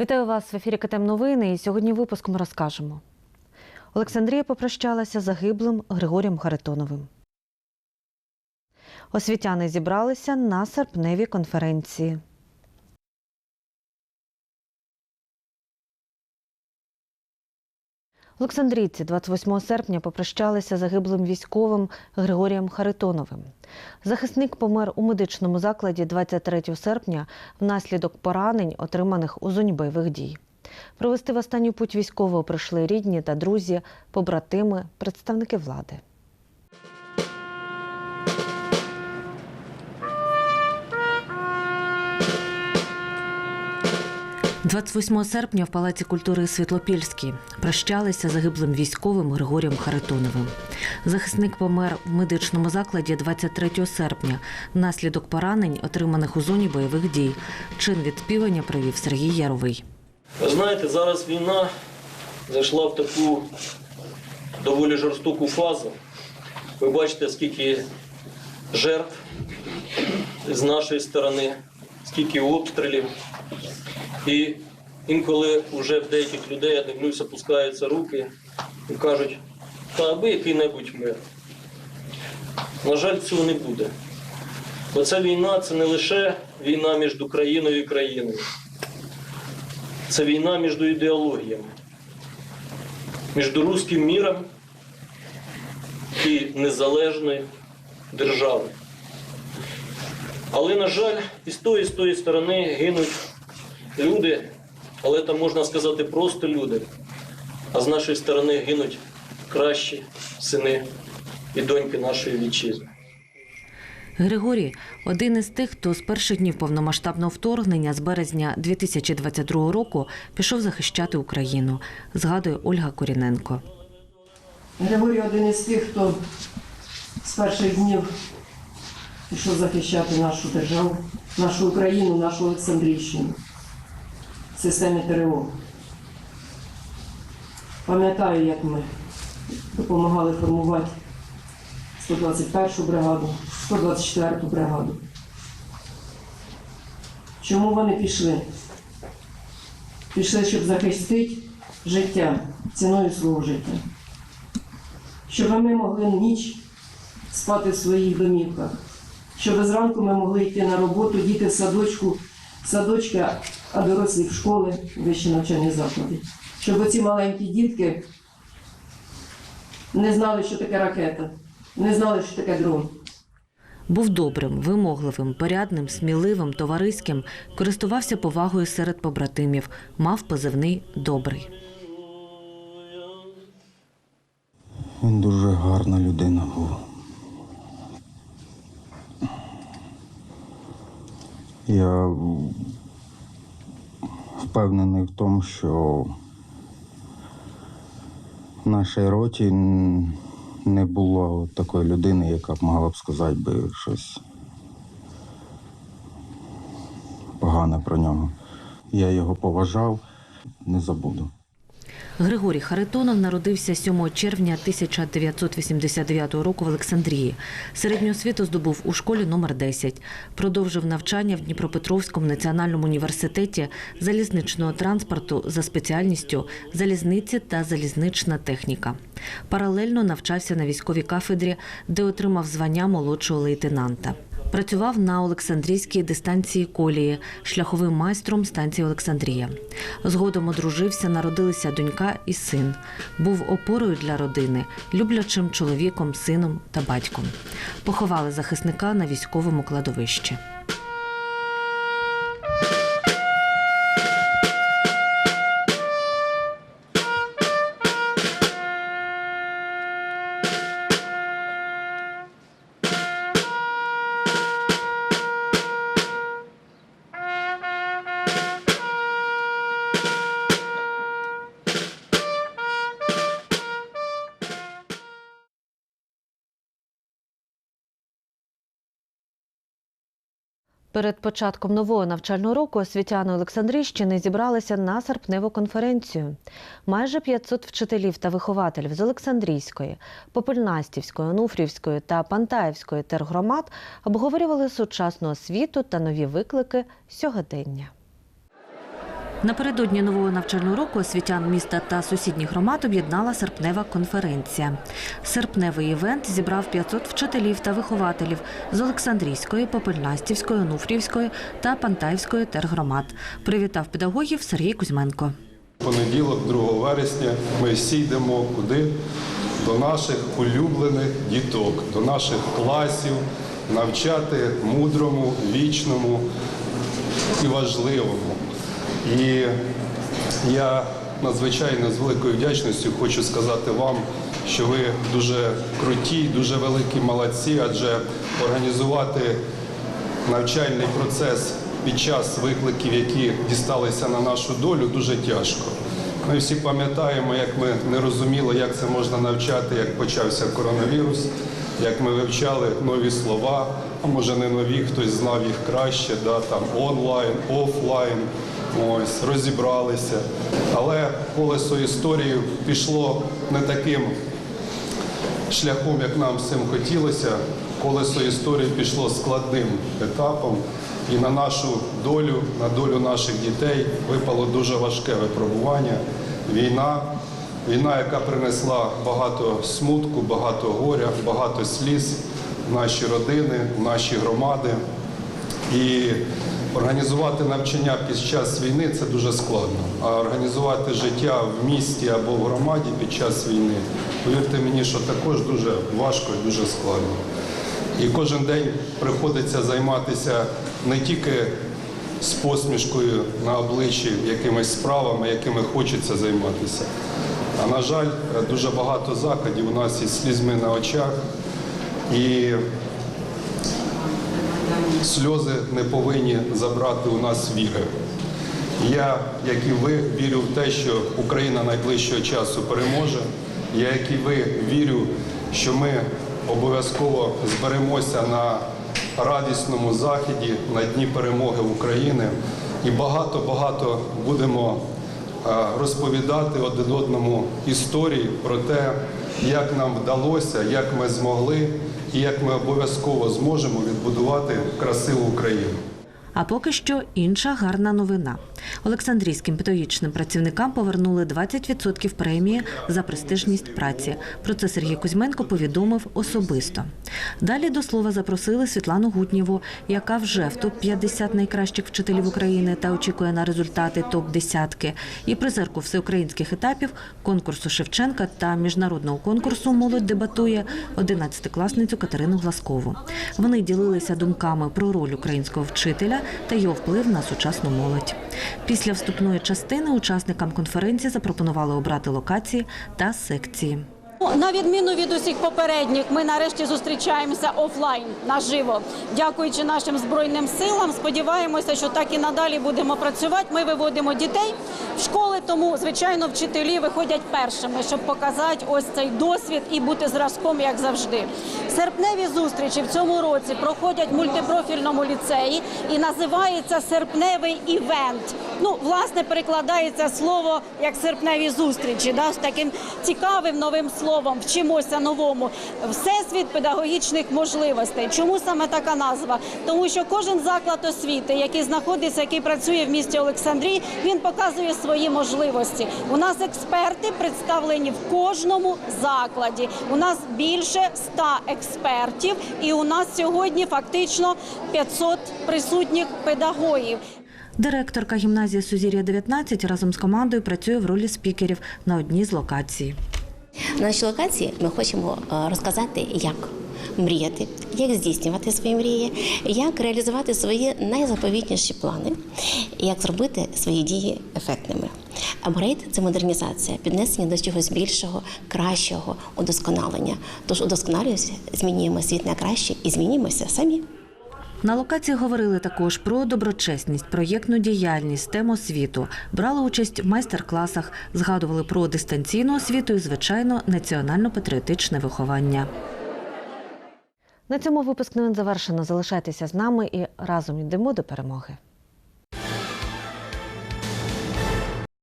Вітаю вас в ефірі КТМ Новини. І сьогодні випуском розкажемо. Олександрія попрощалася загиблим Григорієм Харитоновим. Освітяни зібралися на серпневій конференції. Олександрійці 28 серпня попрощалися загиблим військовим Григорієм Харитоновим. Захисник помер у медичному закладі 23 серпня внаслідок поранень, отриманих у зоні бойових дій. Провести в останню путь військового прийшли рідні та друзі, побратими, представники влади. 28 серпня в Палаці культури Світлопільській прощалися загиблим військовим Григорієм Харитоновим. Захисник помер в медичному закладі 23 серпня внаслідок поранень, отриманих у зоні бойових дій. Чин відспівання провів Сергій Яровий. Ви знаєте, зараз війна зайшла в таку доволі жорстоку фазу. Ви бачите, скільки жертв з нашої сторони, скільки обстрілів. І інколи вже в деяких людей, я дивлюся, пускаються руки і кажуть, та аби який-небудь мир. На жаль, цього не буде. Бо ця війна це не лише війна між країною і країною. Це війна між ідеологіями, між руським міром і незалежною державою. Але, на жаль, і з тої, і з тої сторони гинуть люди, але там можна сказати просто люди. А з нашої сторони гинуть кращі сини і доньки нашої вітчизни. Григорій один із тих, хто з перших днів повномасштабного вторгнення з березня 2022 року пішов захищати Україну, згадує Ольга Коріненко. Григорій один із тих, хто з перших днів пішов захищати нашу державу, нашу Україну, нашу Олександрійщину системі ТРО. Пам'ятаю, як ми допомагали формувати 121 бригаду, 124 бригаду. Чому вони пішли? Пішли, щоб захистити життя ціною свого життя щоб ми могли ніч спати в своїх домівках, щоб зранку ми могли йти на роботу, діти в садочку, садочка, а дорослі в школи, вищі навчальні заклади. Щоб оці маленькі дітки не знали, що таке ракета, не знали, що таке дрон. Був добрим, вимогливим, порядним, сміливим, товариським, користувався повагою серед побратимів, мав позивний добрий. Він дуже гарна людина був. Я впевнений в тому, що в нашій роті не було такої людини, яка б могла б сказати би щось погане про нього. Я його поважав, не забуду. Григорій Харитонов народився 7 червня 1989 року в Олександрії. Середню освіту здобув у школі номер 10. Продовжив навчання в Дніпропетровському національному університеті залізничного транспорту за спеціальністю залізниці та залізнична техніка. Паралельно навчався на військовій кафедрі, де отримав звання молодшого лейтенанта. Працював на Олександрійській дистанції колії, шляховим майстром станції Олександрія. Згодом одружився, народилися донька і син. Був опорою для родини, люблячим чоловіком, сином та батьком. Поховали захисника на військовому кладовищі. Перед початком нового навчального року освітяни Олександрійщини зібралися на серпневу конференцію. Майже 500 вчителів та вихователів з Олександрійської, Попельнастівської, Онуфрівської та Пантаївської тергромад обговорювали сучасну освіту та нові виклики сьогодення. Напередодні нового навчального року освітян міста та сусідніх громад об'єднала серпнева конференція. Серпневий івент зібрав 500 вчителів та вихователів з Олександрійської, Попельнастівської, Онуфрівської та Пантаївської тергромад. Привітав педагогів Сергій Кузьменко. Понеділок, 2 вересня, ми всі йдемо куди? До наших улюблених діток, до наших класів, навчати мудрому, вічному і важливому. І я надзвичайно з великою вдячністю хочу сказати вам, що ви дуже круті, дуже великі молодці, адже організувати навчальний процес під час викликів, які дісталися на нашу долю, дуже тяжко. Ми всі пам'ятаємо, як ми не розуміли, як це можна навчати, як почався коронавірус, як ми вивчали нові слова, а може не нові, хтось знав їх краще, да, там онлайн, офлайн. Ось, розібралися. Але колесо історії пішло не таким шляхом, як нам всім хотілося, колесо історії пішло складним етапом, і на нашу долю, на долю наших дітей випало дуже важке випробування. Війна, війна, яка принесла багато смутку, багато горя, багато сліз в наші родини, в наші громади. І організувати навчання під час війни це дуже складно. А організувати життя в місті або в громаді під час війни, повірте мені, що також дуже важко і дуже складно. І кожен день приходиться займатися не тільки з посмішкою на обличчі якимись справами, якими хочеться займатися. А на жаль, дуже багато заходів у нас із слізьми на очах. І сльози не повинні забрати у нас віри. Я, як і ви, вірю в те, що Україна найближчого часу переможе. Я, як і ви, вірю, що ми обов'язково зберемося на радісному заході на дні перемоги України і багато-багато будемо е, розповідати один одному історії про те, як нам вдалося, як ми змогли і як ми обов'язково зможемо відбудувати красиву Україну. А поки що інша гарна новина. Олександрійським педагогічним працівникам повернули 20% премії за престижність праці. Про це Сергій Кузьменко повідомив особисто. Далі до слова запросили Світлану Гутнєву, яка вже в топ-50 найкращих вчителів України та очікує на результати топ-десятки, і призерку всеукраїнських етапів конкурсу Шевченка та міжнародного конкурсу Молодь дебатує 11-класницю Катерину Гласкову. Вони ділилися думками про роль українського вчителя та його вплив на сучасну молодь. Після вступної частини учасникам конференції запропонували обрати локації та секції. Ну, На відміну від усіх попередніх, ми нарешті зустрічаємося офлайн наживо. Дякуючи нашим збройним силам. Сподіваємося, що так і надалі будемо працювати. Ми виводимо дітей в школи, тому звичайно вчителі виходять першими, щоб показати ось цей досвід і бути зразком, як завжди. Серпневі зустрічі в цьому році проходять в мультипрофільному ліцеї і називається серпневий івент. Ну, власне, перекладається слово як серпневі зустрічі, да, з таким цікавим новим словом. Вчимося новому. Всесвіт педагогічних можливостей. Чому саме така назва? Тому що кожен заклад освіти, який знаходиться, який працює в місті Олександрії, він показує свої можливості. У нас експерти представлені в кожному закладі. У нас більше 100 експертів, і у нас сьогодні фактично 500 присутніх педагогів. Директорка гімназії Сузір'я 19 разом з командою працює в ролі спікерів на одній з локацій. На нашій локації ми хочемо е, розказати, як мріяти, як здійснювати свої мрії, як реалізувати свої найзаповітніші плани, як зробити свої дії ефектними. Апгрейд – це модернізація, піднесення до чогось більшого, кращого, удосконалення. Тож удосконалюємося, змінюємо світ на краще і змінюємося самі. На локації говорили також про доброчесність, проєктну діяльність, тему освіту, брали участь в майстер-класах, згадували про дистанційну освіту і, звичайно, національно-патріотичне виховання. На цьому випуск новин завершено. Залишайтеся з нами і разом йдемо до перемоги.